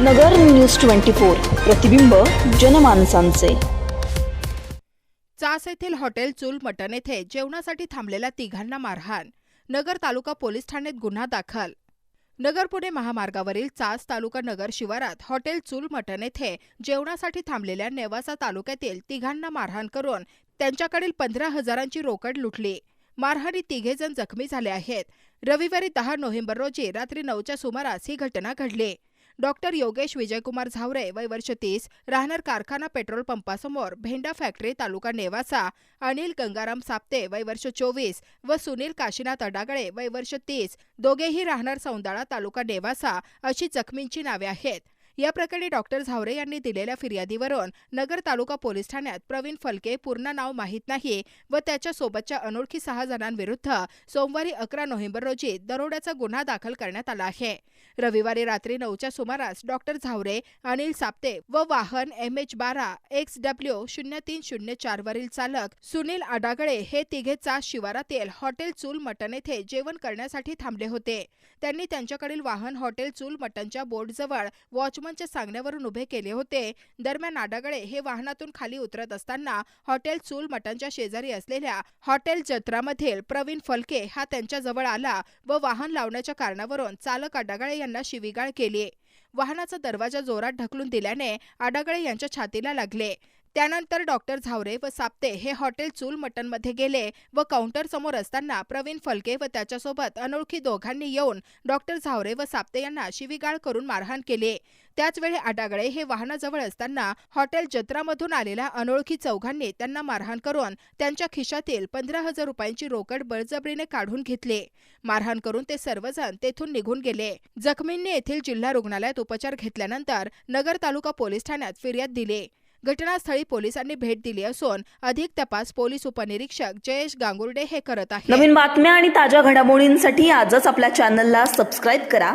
नगर news twenty four प्रतिबिंब जनमानसांचे. चास येथील hotel चूल मटण येथे जेवणासाठी थांबलेल्या तिघांना मारहाण. नगर तालुका पोलीस ठाण्यात गुन्हा दाखल. नगर पुणे महामार्गावरील चास तालुका नगर शिवारात हॉटेल चूल मटण येथे जेवणासाठी थांबलेल्या नेवासा तालुक्यातील तिघांना मारहाण करून त्यांच्याकडील पंधरा हजारांची रोकड लुटली. मारहाणी तिघे जण जखमी झाले आहेत. रविवारी दहा नोव्हेंबर रोजी रात्री नऊच्या सुमारास ही घटना घडली. डॉक्टर योगेश विजयकुमार झावरे वय वर्ष तीस राहणार कारखाना पेट्रोल पंपासमोर भेंडा फॅक्टरी तालुका नेवासा अनिल गंगाराम साप्ते वय वर्ष चोवीस व सुनील काशीनाथ अडागळे वय वर्ष तीस. दोघेही राहणार सौंदाळा तालुका नेवासा अशी जखमींची नावे आहेत. या प्रकरणी डॉक्टर झावरे यांनी दिलेल्या फिर्यादीवरून नगर तालुका पोलीस ठाण्यात प्रवीण फलके पूर्ण नाव माहीत नाही व त्याच्यासोबतच्या अनोळखी सहा जणांविरुद्ध सोमवारी अकरा नोव्हेंबर रोजी दरोड्याचा गुन्हा दाखल करण्यात आला आहे. रविवारी रात्री नऊच्या सुमारास डॉक्टर झावरे अनिल साप्ते व वाहन एम एच बारा एक्स डब्ल्यू शून्य तीन शून्य चार वरील चालक सुनील आडागळे हे तिघे चास शिवारातील हॉटेल चूल मटण येथे जेवण करण्यासाठी थांबले होते. त्यांनी त्यांच्याकडील वाहन हॉटेल चूल मटणच्या बोर्डजवळ वॉचमन वॉचमनच्या सांगण्यावरून उभे केले होते. दरम्यान आडागळे हे वाहनातून खाली उतरत असताना हॉटेल चूल मटणच्या शेजारी असलेल्या हॉटेल जत्रामधील प्रवीण फलके हा त्यांच्याजवळ आला व वाहन लावण्याच्या कारणावरून चालक आडागळे यांना शिवीगाळ केली. वाहनाचा दरवाजा जोरात ढकलून दिल्याने आडागळे यांच्या छातीला लागले. त्यानंतर डॉक्टर झावरे व साप्ते हे हॉटेल चूल मटनमध्ये गेले व काउंटर समोर असताना प्रवीण फलके व त्याच्यासोबत अनोळखी दोघांनी येऊन डॉक्टर झावरे व साप्ते यांना शिवीगाळ करून मारहाण केली. त्याचवेळी आडागळे हे वाहनाजवळ असताना हॉटेल जत्रामधून आलेल्या अनोळखी चौघांनी त्यांना मारहाण करून त्यांच्या खिशातील पंधरा हजार रुपयांची रोकड बळजबरीने काढून घेतली. मारहाण करून ते सर्वजण तेथून निघून गेले. जखमींनी येथील जिल्हा रुग्णालयात उपचार घेतल्यानंतर नगर तालुका पोलीस ठाण्यात फिर्याद दिली. घटनास्थळी पोलिसांनी भेट दिली असून अधिक तपास पोलीस उपनिरीक्षक जयेश गांगुर्डे हे करत आहेत. नवीन बातम्या आणि ताज्या घडामोडींसाठी आजच आपल्या चॅनलला सबस्क्राईब करा.